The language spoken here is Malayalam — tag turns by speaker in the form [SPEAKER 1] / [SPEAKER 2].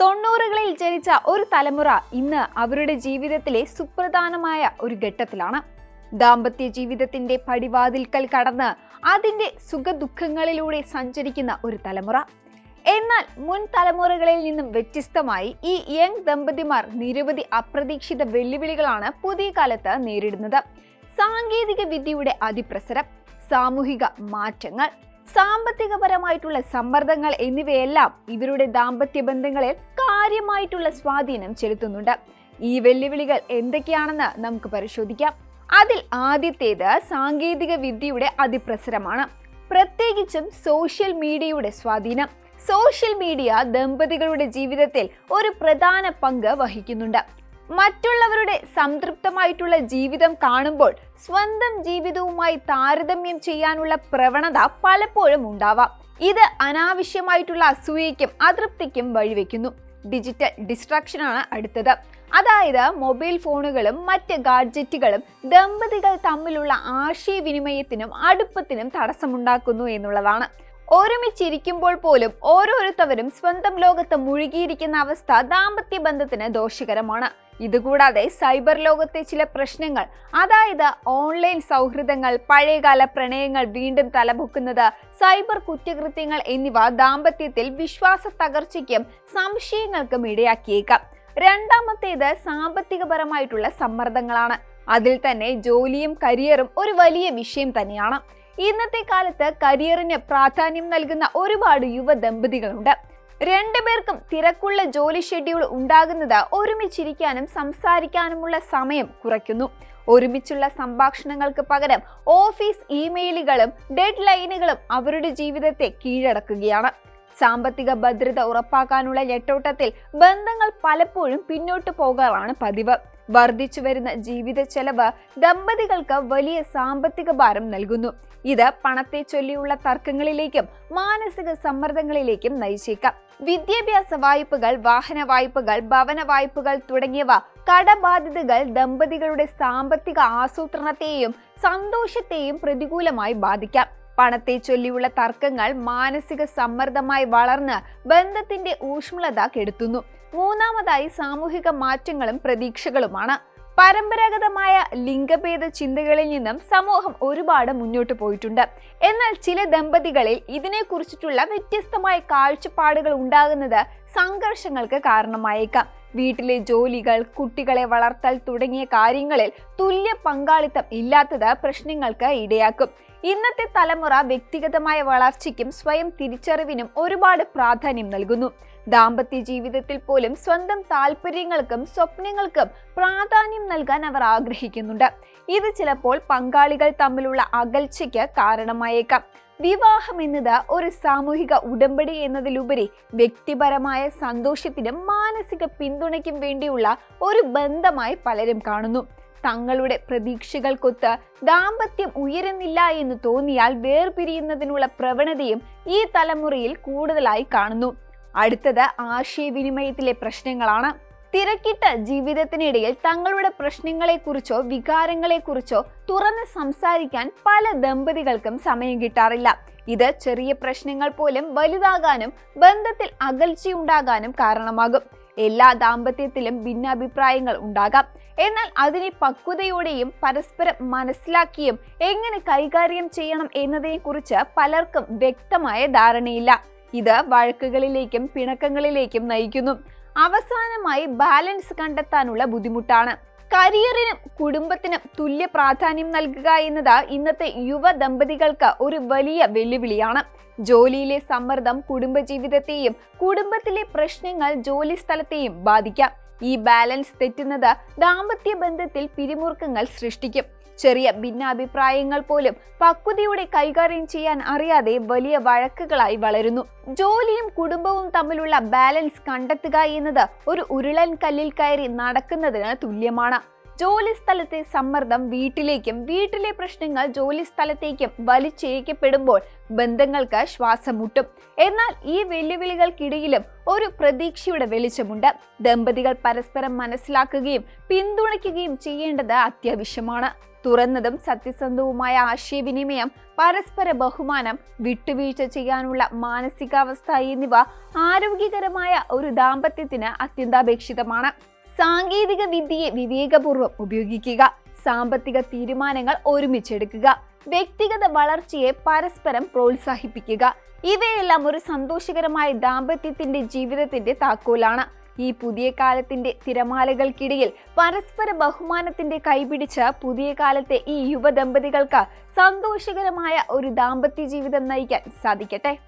[SPEAKER 1] തൊണ്ണൂറുകളിൽ ജനിച്ച ഒരു തലമുറ ഇന്ന് അവരുടെ ജീവിതത്തിലെ സുപ്രധാനമായ ഒരു ഘട്ടത്തിലാണ്. ദാമ്പത്യ ജീവിതത്തിന്റെ പടിവാതിൽക്കൽ കടന്ന് അതിന്റെ സുഖദുഃഖങ്ങളിലൂടെ സഞ്ചരിക്കുന്ന ഒരു തലമുറ. എന്നാൽ മുൻ തലമുറകളിൽ നിന്നും വ്യത്യസ്തമായി ഈ യങ് ദമ്പതിമാർ നിരവധി അപ്രതീക്ഷിത വെല്ലുവിളികളാണ് പുതിയ കാലത്ത് നേരിടുന്നത്. സാങ്കേതിക വിദ്യയുടെ അതിപ്രസരം സാമൂഹിക മാറ്റങ്ങൾ സാമ്പത്തികപരമായിട്ടുള്ള സമ്മർദ്ദങ്ങൾ എന്നിവയെല്ലാം ഇവരുടെ ദാമ്പത്യ ബന്ധങ്ങളിൽ കാര്യമായിട്ടുള്ള സ്വാധീനം ചെലുത്തുന്നുണ്ട്. ഈ വെല്ലുവിളികൾ എന്തൊക്കെയാണെന്ന് നമുക്ക് പരിശോധിക്കാം. അതിൽ ആദ്യത്തേത് സാങ്കേതിക വിദ്യയുടെ അതിപ്രസരമാണ്. പ്രത്യേകിച്ചും സോഷ്യൽ മീഡിയയുടെ സ്വാധീനം. സോഷ്യൽ മീഡിയ ദമ്പതികളുടെ ജീവിതത്തിൽ ഒരു പ്രധാന പങ്ക് വഹിക്കുന്നുണ്ട്. മറ്റുള്ളവരുടെ സംതൃപ്തമായിട്ടുള്ള ജീവിതം കാണുമ്പോൾ സ്വന്തം ജീവിതവുമായി താരതമ്യം ചെയ്യാനുള്ള പ്രവണത പലപ്പോഴും ഉണ്ടാവാം. ഇത് അനാവശ്യമായിട്ടുള്ള അസൂയയ്ക്കും അതൃപ്തിക്കും വഴിവെക്കുന്നു. ഡിജിറ്റൽ ഡിസ്ട്രാക്ഷൻ ആണ് അടുത്തത്. അതായത് മൊബൈൽ ഫോണുകളും മറ്റ് ഗാഡ്ജറ്റുകളും ദമ്പതികൾ തമ്മിലുള്ള ആശയവിനിമയത്തിനും അടുപ്പത്തിനും തടസ്സമുണ്ടാക്കുന്നു എന്നുള്ളതാണ്. ഒരുമിച്ചിരിക്കുമ്പോൾ പോലും ഓരോരുത്തവരും സ്വന്തം ലോകത്ത് മുഴുകിയിരിക്കുന്ന അവസ്ഥ ദാമ്പത്യ ബന്ധത്തിന് ദോഷകരമാണ്. ഇതുകൂടാതെ സൈബർ ലോകത്തെ ചില പ്രശ്നങ്ങൾ അതായത് ഓൺലൈൻ സൗഹൃദങ്ങൾ പഴയകാല പ്രണയങ്ങൾ വീണ്ടും തലപൊക്കുന്നത് സൈബർ കുറ്റകൃത്യങ്ങൾ എന്നിവ ദാമ്പത്യത്തിൽ വിശ്വാസ തകർച്ചയ്ക്കും സംശയങ്ങൾക്കും ഇടയാക്കിയേക്കാം. രണ്ടാമത്തേത് സാമ്പത്തികപരമായിട്ടുള്ള സമ്മർദ്ദങ്ങളാണ്. അതിൽ തന്നെ ജോലിയും കരിയറും ഒരു വലിയ വിഷയം തന്നെയാണ്. ഇന്നത്തെ കാലത്ത് കരിയറിന് പ്രാധാന്യം നൽകുന്ന ഒരുപാട് യുവ ദമ്പതികളുണ്ട് രണ്ടുപേർക്കും തിരക്കുള്ള ജോലി ഷെഡ്യൂൾ ഉണ്ടാകുന്നത് ഒരുമിച്ചിരിക്കാനും സംസാരിക്കാനുമുള്ള സമയം കുറയ്ക്കുന്നു. ഒരുമിച്ചുള്ള സംഭാഷണങ്ങൾക്ക് പകരം ഓഫീസ് ഇമെയിലുകളും ഡെഡ് ലൈനുകളും അവരുടെ ജീവിതത്തെ കീഴടക്കുകയാണ്. സാമ്പത്തിക ഭദ്രത ഉറപ്പാക്കാനുള്ള ഞെട്ടോട്ടത്തിൽ ബന്ധങ്ങൾ പലപ്പോഴും പിന്നോട്ട് പോകാറാണ് പതിവ്. വർദ്ധിച്ചു വരുന്ന ജീവിത ചെലവ് ദമ്പതികൾക്ക് വലിയ സാമ്പത്തിക ഭാരം നൽകുന്നു. ഇത് പണത്തെ ചൊല്ലിയുള്ള തർക്കങ്ങളിലേക്കും മാനസിക സമ്മർദ്ദങ്ങളിലേക്കും നയിച്ചേക്കാം. വിദ്യാഭ്യാസ വായ്പകൾ വാഹന വായ്പകൾ ഭവന വായ്പകൾ തുടങ്ങിയവ കടബാധ്യതകൾ ദമ്പതികളുടെ സാമ്പത്തിക ആസൂത്രണത്തെയും സന്തോഷത്തെയും പ്രതികൂലമായി ബാധിക്കാം. പണത്തെ ചൊല്ലിയുള്ള തർക്കങ്ങൾ മാനസിക സമ്മർദ്ദമായി വളർന്ന് ബന്ധത്തിന്റെ ഊഷ്മളത കെടുത്തുന്നു. മൂന്നാമതായി സാമൂഹിക മാറ്റങ്ങളും പ്രതീക്ഷകളുമാണ്. പരമ്പരാഗതമായ ലിംഗഭേദ ചിന്തകളിൽ നിന്നും സമൂഹം ഒരുപാട് മുന്നോട്ട് പോയിട്ടുണ്ട്. എന്നാൽ ചില ദമ്പതികളിൽ ഇതിനെക്കുറിച്ചിട്ടുള്ള വ്യത്യസ്തമായ കാഴ്ചപ്പാടുകൾ ഉണ്ടാകുന്നത് സംഘർഷങ്ങൾക്ക് കാരണമായേക്കാം. വീട്ടിലെ ജോലികൾ കുട്ടികളെ വളർത്തൽ തുടങ്ങിയ കാര്യങ്ങളിൽ തുല്യ പങ്കാളിത്തം ഇല്ലാത്തത് പ്രശ്നങ്ങൾക്ക് ഇടയാക്കും. ഇന്നത്തെ തലമുറ വ്യക്തിഗതമായ വളർച്ചയ്ക്കും സ്വയം തിരിച്ചറിവിനും ഒരുപാട് പ്രാധാന്യം നൽകുന്നു. ദാമ്പത്യ ജീവിതത്തിൽ പോലും സ്വന്തം താല്പര്യങ്ങൾക്കും സ്വപ്നങ്ങൾക്കും പ്രാധാന്യം നൽകാൻ അവർ ആഗ്രഹിക്കുന്നുണ്ട്. ഇത് ചിലപ്പോൾ പങ്കാളികൾ തമ്മിലുള്ള അകൽച്ചയ്ക്ക് കാരണമായേക്കാം. വിവാഹം എന്നത് ഒരു സാമൂഹിക ഉടമ്പടി എന്നതിലുപരി വ്യക്തിപരമായ സന്തോഷത്തിനും മാനസിക പിന്തുണയ്ക്കും വേണ്ടിയുള്ള ഒരു ബന്ധമായി പലരും കാണുന്നു. തങ്ങളുടെ പ്രതീക്ഷകൾക്കൊത്ത് ദാമ്പത്യം ഉയരുന്നില്ല എന്ന് തോന്നിയാൽ വേർപിരിയുന്നതിനുള്ള പ്രവണതയും ഈ തലമുറയിൽ കൂടുതലായി കാണുന്നു. അടുത്തത് ആശയവിനിമയത്തിലെ പ്രശ്നങ്ങളാണ്. തിരക്കിട്ട ജീവിതത്തിനിടയിൽ തങ്ങളുടെ പ്രശ്നങ്ങളെക്കുറിച്ചോ വികാരങ്ങളെക്കുറിച്ചോ തുറന്ന് സംസാരിക്കാൻ പല ദമ്പതികൾക്കും സമയം കിട്ടാറില്ല. ഇത് ചെറിയ പ്രശ്നങ്ങൾ പോലും വലുതാകാനും ബന്ധത്തിൽ അകൽച്ചയുണ്ടാകാനും കാരണമാകും. എല്ലാ ദാമ്പത്യത്തിലും ഭിന്നാഭിപ്രായങ്ങൾ ഉണ്ടാകാം. എന്നാൽ അതിനെ പക്വതയോടെയും പരസ്പരം മനസ്സിലാക്കിയും എങ്ങനെ കൈകാര്യം ചെയ്യണം എന്നതിനെക്കുറിച്ച് പലർക്കും വ്യക്തമായ ധാരണയില്ല. ഇത് വഴക്കുകളിലേക്കും പിണക്കങ്ങളിലേക്കും നയിക്കുന്നു. അവസാനമായി ബാലൻസ് കണ്ടെത്താനുള്ള ബുദ്ധിമുട്ടാണ്. കരിയറിനും കുടുംബത്തിനും തുല്യ പ്രാധാന്യം നൽകുക എന്നത് ഇന്നത്തെ യുവ ദമ്പതികൾക്ക് ഒരു വലിയ വെല്ലുവിളിയാണ്. ജോലിയിലെ സമ്മർദ്ദം കുടുംബജീവിതത്തെയും കുടുംബത്തിലെ പ്രശ്നങ്ങൾ ജോലി സ്ഥലത്തെയും ബാധിക്കാം. ഈ ബാലൻസ് തെറ്റുന്നത് ദാമ്പത്യ ബന്ധത്തിൽ പിരിമുറുക്കങ്ങൾ സൃഷ്ടിക്കും. ചെറിയ ഭിന്നാഭിപ്രായങ്ങൾ പോലും പക്വതയോടെ കൈകാര്യം ചെയ്യാൻ അറിയാതെ വലിയ വഴക്കുകളായി വളരുന്നു. ജോലിയും കുടുംബവും തമ്മിലുള്ള ബാലൻസ് കണ്ടെത്തുക എന്നത് ഒരു ഉരുളൻ കല്ലിൽ കയറി നടക്കുന്നതിന് തുല്യമാണ്. ജോലി സ്ഥലത്തെ സമ്മർദ്ദം വീട്ടിലേക്കും വീട്ടിലെ പ്രശ്നങ്ങൾ ജോലി സ്ഥലത്തേക്കും വലിച്ചിഴക്കപ്പെടുമ്പോൾ ബന്ധങ്ങൾക്ക് ശ്വാസം മുട്ടും എന്നാൽ ഈ വെല്ലുവിളികൾക്കിടയിലും ഒരു പ്രതീക്ഷയുടെ വെളിച്ചമുണ്ട്. ദമ്പതികൾ പരസ്പരം മനസ്സിലാക്കുകയും പിന്തുണയ്ക്കുകയും ചെയ്യേണ്ടത് അത്യാവശ്യമാണ്. തുറന്നതും സത്യസന്ധവുമായ ആശയവിനിമയം പരസ്പര ബഹുമാനം വിട്ടുവീഴ്ച ചെയ്യാനുള്ള മാനസികാവസ്ഥ എന്നിവ ആരോഗ്യകരമായ ഒരു ദാമ്പത്യത്തിന് അത്യന്താപേക്ഷിതമാണ്. സാങ്കേതിക വിദ്യയെ വിവേകപൂർവം ഉപയോഗിക്കുക. സാമ്പത്തിക തീരുമാനങ്ങൾ ഒരുമിച്ചെടുക്കുക. വ്യക്തിഗത വളർച്ചയെ പരസ്പരം പ്രോത്സാഹിപ്പിക്കുക. ഇവയെല്ലാം ഒരു സന്തോഷകരമായ ദാമ്പത്യത്തിന്റെ ജീവിതത്തിന്റെ താക്കോലാണ്. ഈ പുതിയ കാലത്തിന്റെ തിരമാലകൾക്കിടയിൽ പരസ്പര ബഹുമാനത്തിന്റെ കൈപിടിച്ച പുതിയ കാലത്തെ ഈ യുവ ദമ്പതികൾക്ക് സന്തോഷകരമായ ഒരു ദാമ്പത്യ ജീവിതം നയിക്കാൻ സാധിക്കട്ടെ.